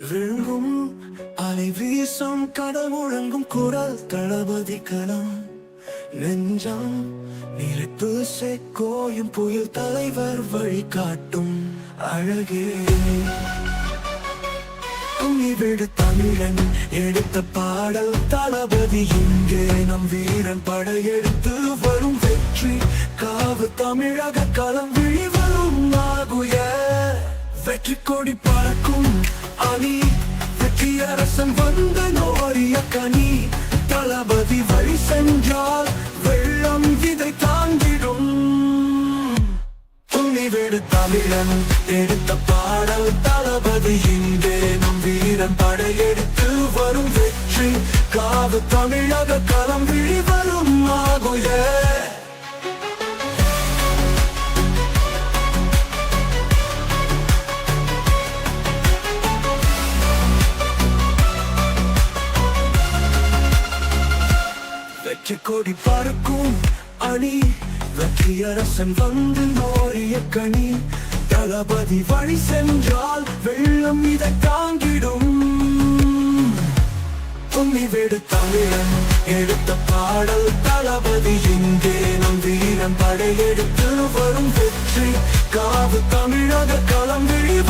விழுங்கும் அலை வீசும் கடல் முழங்கும் குரல் தளபதி களம் நெஞ்சம் நிலைப்பு கோயும் புயல் தலைவர் வழிகாட்டும் அழகே. துணிவிடு தமிழன் எடுத்த பாடல் தளபதி இங்கே. நம் வீரன் படையெடுத்து வரும் வெற்றி காவு தமிழக களம் விழிவரும் ஆகுய. வெற்றி கொடி பறக்கும் அணி. வெற்றி அரசன் வந்த நோரிய கனி தளபதி வழி சென்றால் வெள்ளம் இதை தாங்கிடும். துணிவிடு தமிழன் எடுத்த பாடல் தளபதியின் இங்கே நம் வீரன் படையெடுத்து வரும் வெற்றி. காவு தமிழக களம் விழி வெற்றி கொடி பறக்கும் அணி. வெற்றி அரசன் வந்து நோரிய கனி. தளபதி வழி சென்றால் வெள்ளம் இதை தாங்கிடும். துணி விடு தமிழன் எடுத்த பாடல் தளபதி இங்கே நம் வீரம் படையெடுத்து வரும் வெற்றி. காவு தமிழக களம் விழி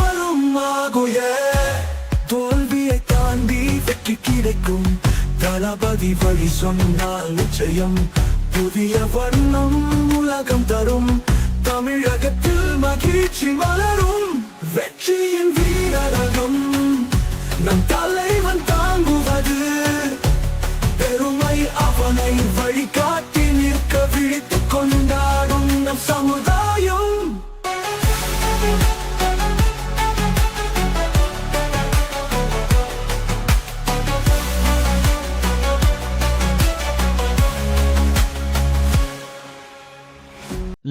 தளபதி வழி சொன்னால் நிச்சயம். புதிய வண்ணம் உலகம் தரும். தமிழகத்தில் மகிழ்ச்சி மலரும். வெற்றியின் வீரரகம். நம் தலைவன் தாங்குவது. பெருமை அவனை வழிகாட்டி நிற்க விழித்துக் கொண்டாடும் நம் சமுதாயம்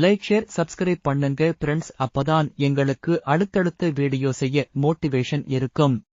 லைக் ஷேர் சப்ஸ்கிரைப் பண்ணுங்க ஃப்ரெண்ட்ஸ். அப்பதான் எங்களுக்கு அடுத்தடுத்த வீடியோ செய்ய மோட்டிவேஷன் இருக்கும்.